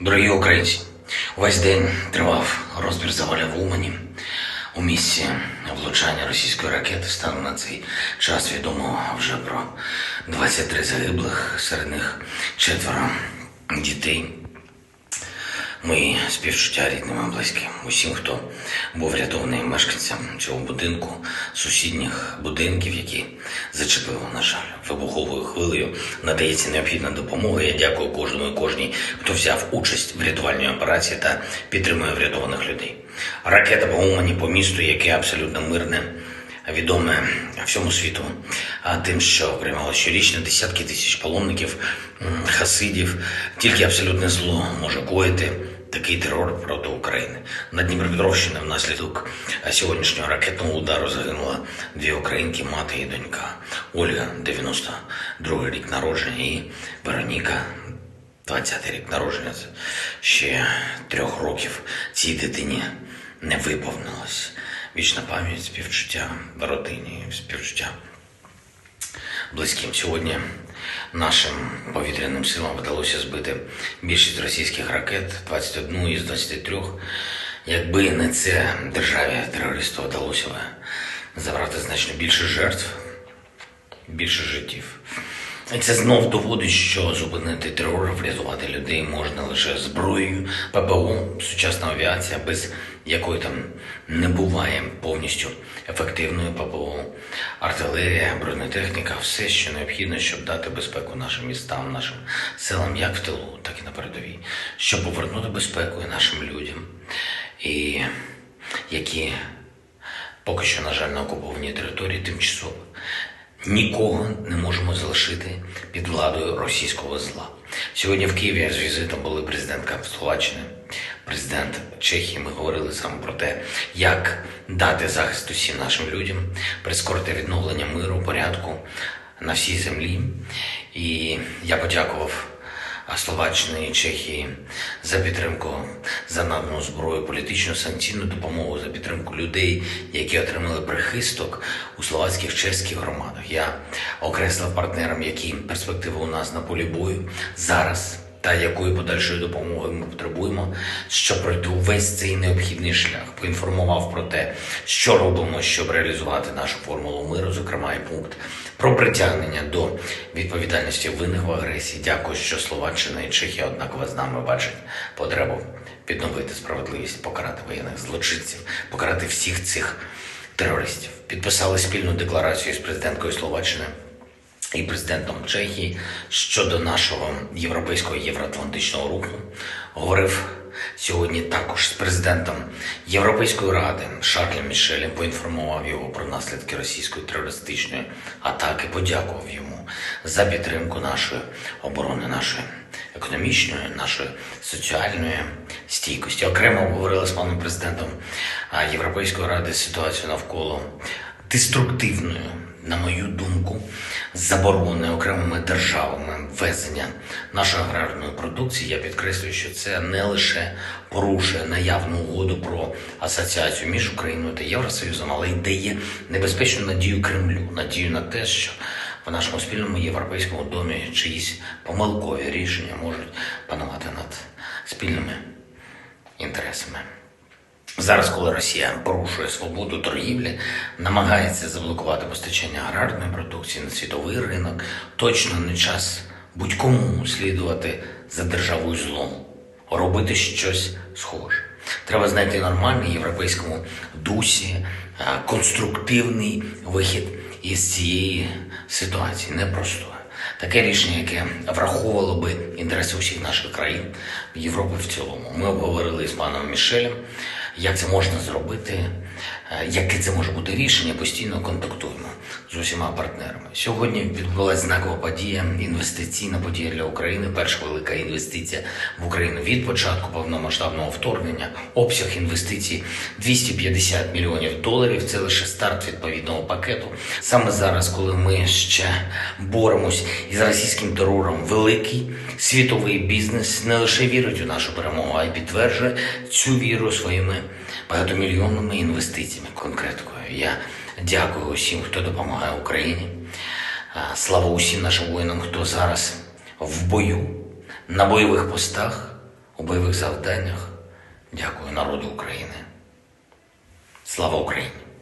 Дорогі українці, увесь день тривав розбір заваля в Умані. У місці влучання російської ракети станом на цей час відомо вже про 23 загиблих, серед них четверо дітей. Мої співчуття рідним і близьким, усім, хто був врятований мешканцям цього будинку, сусідніх будинків, які зачепив, на жаль, вибуховою хвилею. Надається необхідна допомога. Я дякую кожному і кожній, хто взяв участь в рятувальній операції та підтримує врятованих людей. Ракета по Умані по місту, яке абсолютно мирне, відоме всьому світу, а тим, що приймало щорічно десятки тисяч паломників, хасидів, тільки абсолютне зло може коїти такий терор проти України. На Дніпропетровщині внаслідок сьогоднішнього ракетного удару загинула дві українки, мати і донька. Ольга, 92 рік народження, і Вероніка, 20 рік народження. Ще трьох років цій дитині не виповнилось. Вічна пам'ять, співчуття родині, співчуття близьким. Сьогодні нашим повітряним силам вдалося збити більшість російських ракет, 21 із 23. Якби не це державі терористу вдалося б забрати значно більше жертв, більше життів. І це знов доводить, що зупинити терор, врятувати людей можна лише зброєю, ППО, сучасна авіація, без якої там не буває повністю ефективною ППО, артилерія, бронетехніка, все, що необхідно, щоб дати безпеку нашим містам, нашим селам, як в тилу, так і на передовій, щоб повернути безпеку і нашим людям, і які поки що, на жаль, на окупованій території тимчасово. Нікого не можемо залишити під владою російського зла. Сьогодні в Києві з візитом були президентка Словаччини, президент Чехії. Ми говорили саме про те, як дати захист усім нашим людям, прискорити відновлення миру, порядку на всій землі. І я подякував а Словаччини і Чехії за підтримку за надану зброю, політичну санкційну допомогу, за підтримку людей, які отримали прихисток у словацьких чеських громадах. Я окреслив партнерам, які перспективи у нас на полі бою зараз. Та якої подальшої допомоги ми потребуємо, щоб пройти увесь цей необхідний шлях, поінформував про те, що робимо, щоб реалізувати нашу формулу миру, зокрема і пункт про притягнення до відповідальності винних в агресії. Дякую, що Словаччина і Чехія однаково з нами бачать потребу відновити справедливість, покарати воєнних злочинців, покарати всіх цих терористів. Підписали спільну декларацію з президенткою Словаччини і президентом Чехії щодо нашого європейського євроатлантичного руху. Говорив сьогодні також з президентом Європейської ради Шарлем Мішелем, поінформував його про наслідки російської терористичної атаки, подякував йому за підтримку нашої оборони, нашої економічної, нашої соціальної стійкості. Окремо обговорили з паном президентом Європейської ради ситуацію навколо деструктивною, на мою думку, заборони окремими державами ввезення нашої аграрної продукції. Я підкреслюю, що це не лише порушує наявну угоду про асоціацію між Україною та Євросоюзом, але й дає небезпечну надію Кремлю, надію на те, що в нашому спільному європейському домі чиїсь помилкові рішення можуть панувати над спільними інтересами. Зараз, коли Росія порушує свободу торгівлі, намагається заблокувати постачання аграрної продукції на світовий ринок, точно не час будь-кому слідувати за державою злом, робити щось схоже. Треба знайти нормальний європейському дусі, конструктивний вихід із цієї ситуації, непростої. Таке рішення, яке враховувало би інтереси усіх наших країн Європи в цілому. Ми обговорили з паном Мішелем, як це можна зробити, е, яке це може бути рішення. Постійно контактуємо з усіма партнерами. Сьогодні відбулася знакова подія, інвестиційна подія для України. Перша велика інвестиція в Україну від початку повномасштабного вторгнення. Обсяг інвестицій 250 мільйонів доларів. Це лише старт відповідного пакету. Саме зараз, коли ми ще боремось із російським терором, великий світовий бізнес не лише вірить у нашу перемогу, а й підтверджує цю віру своїми багатомільйонними інвестиціями. Конкреткою я дякую усім, хто допомагає Україні. Слава усім нашим воїнам, хто зараз в бою на бойових постах у бойових завданнях. Дякую народу України. Слава Україні!